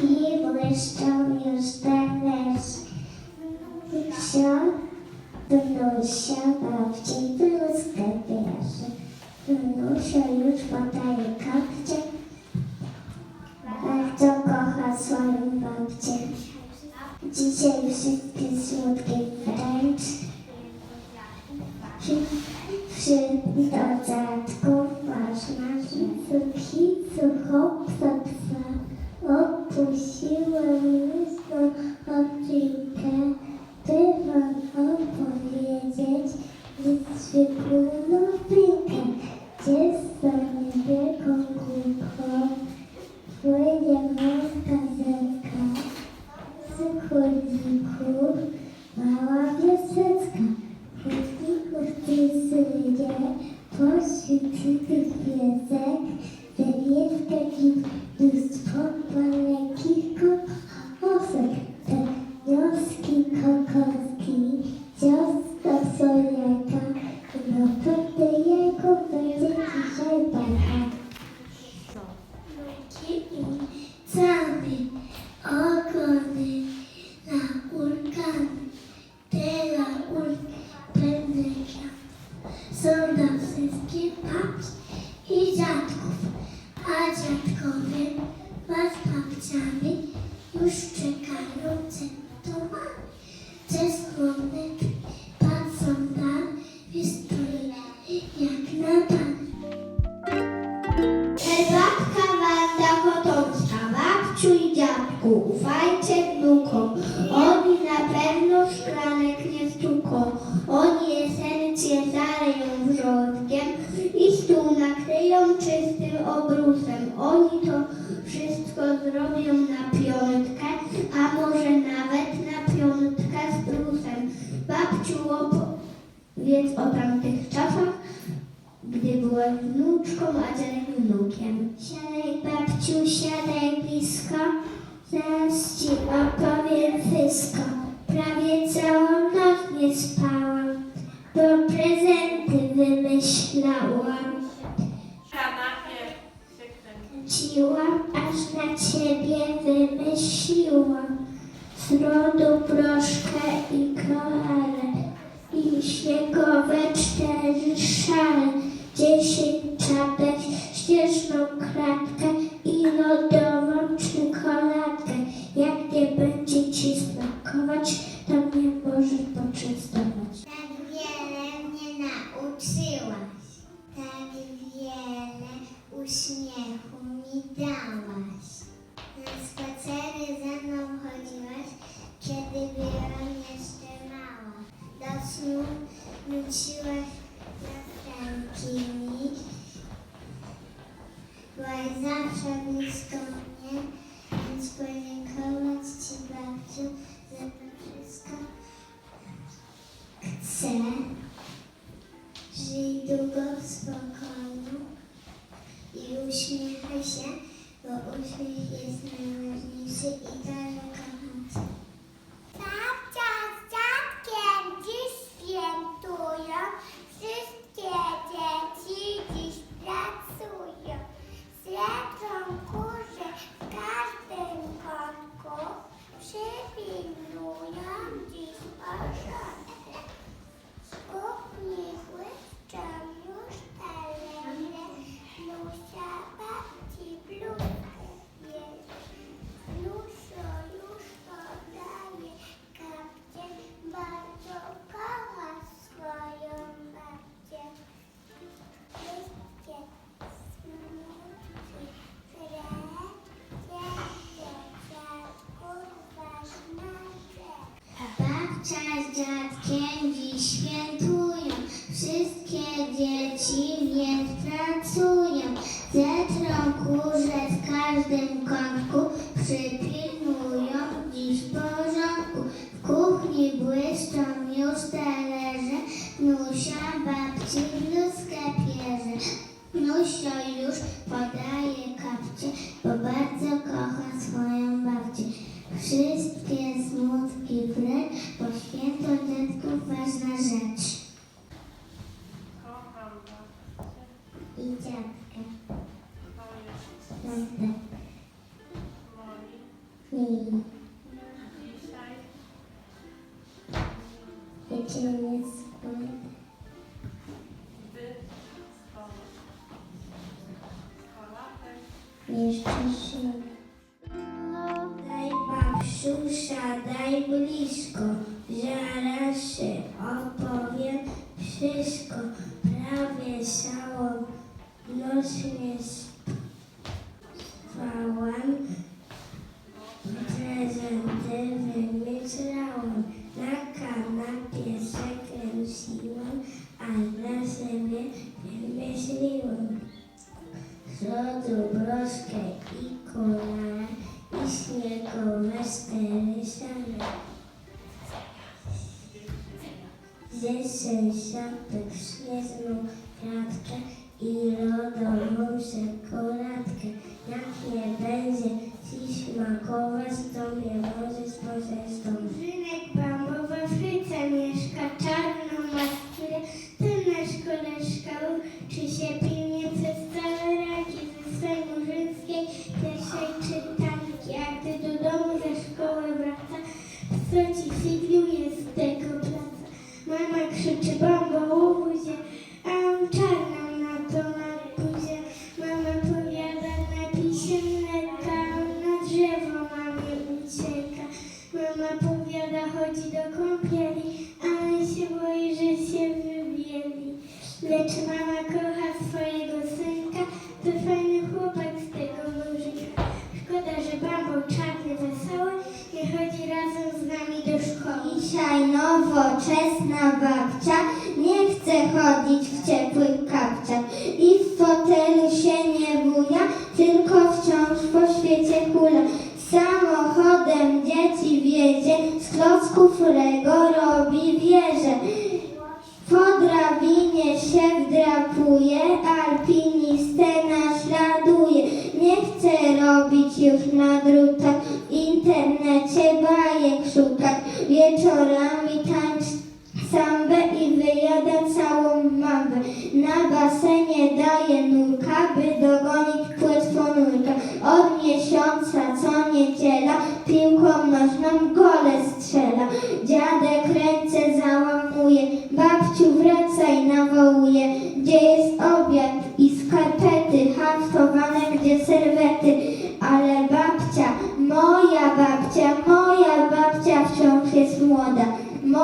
Kuchni błyszczą już talerze. Wnusia babci bluzkę bierze. Wnusia już podaje kapcie. Bardzo kocha swoją babcię. Dzisiaj wszystkie słodkie wręcz. Przy dodatku ważna, że cukri, cuchop, psa. Opuściłem listą odcinkę, by wam opowiedzieć zwykłą nowinkę, gdzie stanie wielką kulką płynie morska rzeka. Z chodników mała wioseczka, w chodników cysyje, poświęcitych piesek, wywiewka i babciu i dziadku, ufajcie wnukom, oni na pewno szklanek nie stuką, oni esencję zaleją wrzątkiem i stół nakryją czystym obrusem, oni to wszystko zrobią na piątkę, a może nawet na piątkę z brusem. Babciu opowiedz o tamtych czasach, gdy byłem wnuczką, a dziadek wnukiem. Siadaj, babciu, siadaj blisko, zaraz ci opowiem wszystko. Prawie całą noc nie spałam, bo prezenty wymyślałam. Ciłam, aż na ciebie wymyśliłam. Z rodu proszkę i koale i śniegowe cztery szale, dziesięć czapek, śnieżną kratkę i lodową czekoladkę. Jak nie będzie ci smakować, to mnie możesz poczęstować. Tak wiele mnie nauczyłaś, tak wiele uśmiechu mi dałaś. Na spacery ze mną chodziłaś, kiedy byłam jeszcze mała. Do snu nuciłaś zawsze blisko mnie, więc podziękować Ci babciu za to wszystko. Chcę, żyj długo w spokoju i uśmiechaj się, bo uśmiech jest najważniejszy i daleko świętują, wszystkie dzieci więc pracują. Zetrą kurze w każdym kątku, dziś porządku. W kuchni błyszczą już talerze, Nusia babci bluzkę pierze. Nusio już podaje kapcie, bo bardzo kocha swoją babcię. Wszystkie smutki bo święto ważna rzecz. Kocham babcię. I dziadkę. Piątek. Mili. Dzisiaj szkoła. Skolatek. Jeszcze się. Wymyśliłam. Zrodu broskę i kolana i śniegowe stery same. Zesę siapek śnieżną kratkę i lodową czekoladkę. Powiada chodzi do kąpieli, a on się boi, że się wybieli. Lecz mama kocha Lego robi wieże. Po drabinie się wdrapuje, alpinistę naśladuje. Nie chce robić już na drutach, w internecie bajek szukać. Wieczorami tańcz sambę i wyjada całą mambę. Na basenie daje nurka, by dogonić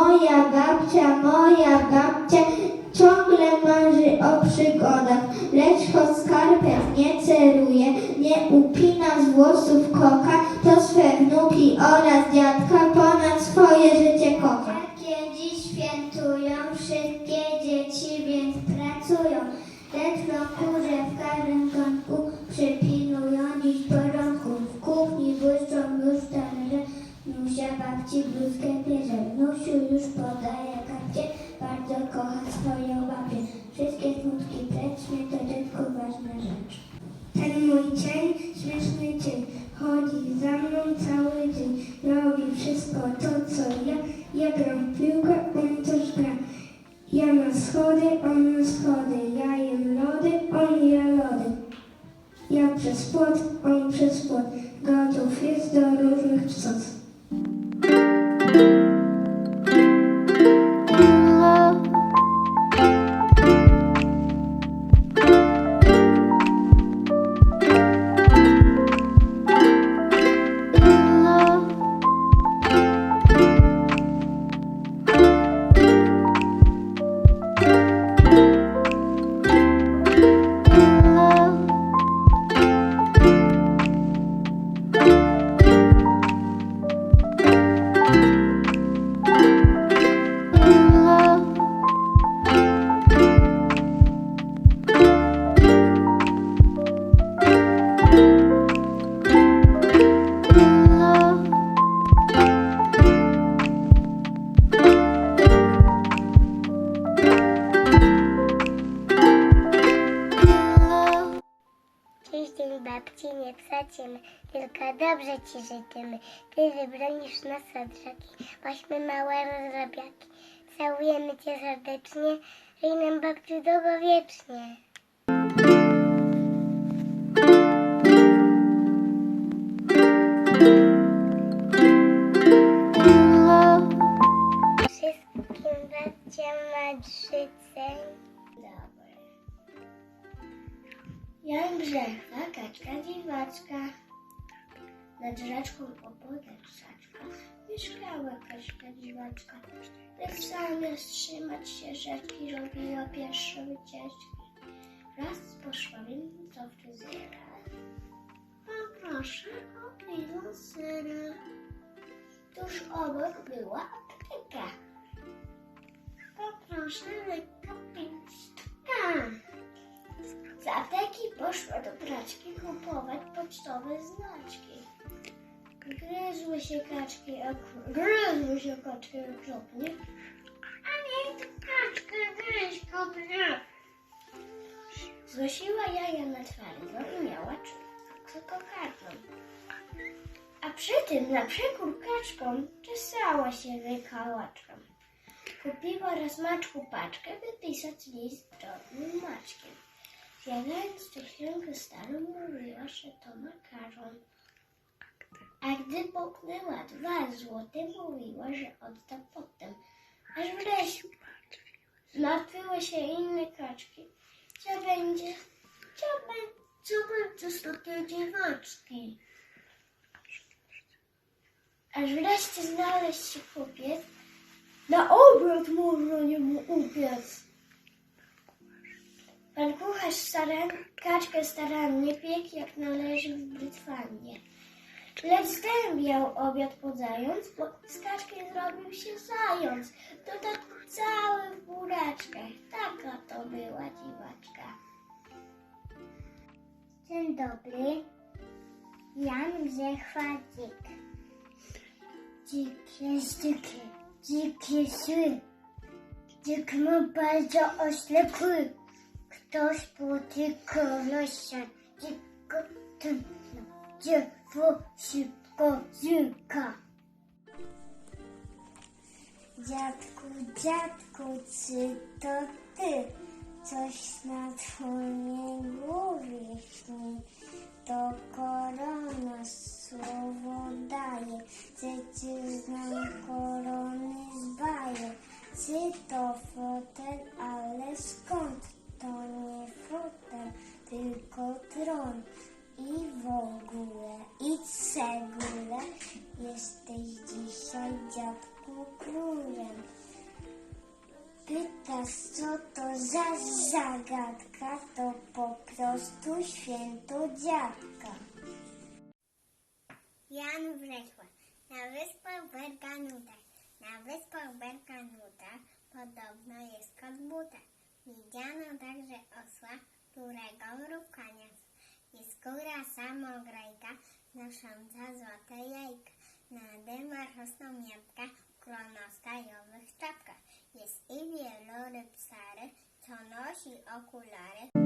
Moja babcia, moja babcia ciągle marzy o przygodach, lecz choć skarpet nie ceruje, nie upina z włosów koka, to swe wnuki oraz dziadka ponad swoje życie kocha. Jakie dziś świętują wszystkie dzieci, więc pracują, lecz kurze w każdym kątku przypilują dziś porządku. W kuchni błyszczą już talerze, Nusia babci bluzkę bierze, bardzo kocha swoją babcię. Wszystkie smutki precz, mnie to dziecko ważna rzecz. Ten mój cień, śmieszny cień, chodzi za mną cały dzień, robi wszystko to, co ja, ja gram w piłkę, on też gra. Ja na schody, on na schody, ja jem lody, on je lody. Ja przez płot, on przez płot, gotów jest do różnych cud. Tylko dobrze ci życzymy. Ty wybronisz nas od rzeki, małe rozrabiaki. Całujemy cię serdecznie, żyj nam babciu długowiecznie. Wszystkim Brzechwa, kaczka dziwaczka. Nad rzeczką opodeczaczka mieszkała kaczka dziwaczka. Lecz zamiast trzymać się rzeczki, robiła pierwsze wycieczki. Raz poszła więc do fryzjera. Poproszę o kilo sera. Tuż obok była apteka. Poproszę lekko pięćtka. Z apteki poszła do praczki kupować pocztowe znaczki. Gryzły się kaczki, gryzły się kaczki okropnie. A nie, kaczkę gryź kopnie. Znosiła jaja na twardo i miała czu- kokardną. A przy tym na przekór kaczkom czesała się wykałaczką. Kupiła raz maczku paczkę, by pisać list drobnym maczkiem. Zjadając cześlinkę starą, mówiła, że to makaron. A gdy popchnęła dwa złote, mówiła, że odda potem. Aż wreszcie zmartwiły się inne kaczki. Co będzie? Co będzie? Co z takiej dziwaczki? Aż wreszcie znaleźć się kupiec. Na obiad można niemu upiec. Pan kucharz staran, kaczkę starannie piekł jak należy w Brytwanie. Lecz zdębiał obiad podając, bo z kaczki zrobił się zając. To tak cały w buraczkach. Taka to była dziwaczka. Dzień dobry. Jan Brzechwadzik. Dzikie styki, dzikie sły. Dzik ma bardzo ostre kły. Ktoś spotyka nosia, dziko tętno, dziewo szybko zyka. Dziadku, dziadku, czy to ty? Coś na twojej głowie śni. To korona słowo daje, przecież znam korony z bajek. Czy to fotel, ale skąd? To nie fotel, tylko tron. I w ogóle, i cegule, jesteś dzisiaj dziadku królem. Pytasz, co to za zagadka, to po prostu święto dziadka. Jan Wrechła. Na wyspach Jest kura samograjka, nosząca złote jajka. Na dymach rosną miętka, w klonostajowych czapkach. Jest i wieloryb stary, co nosi okulary.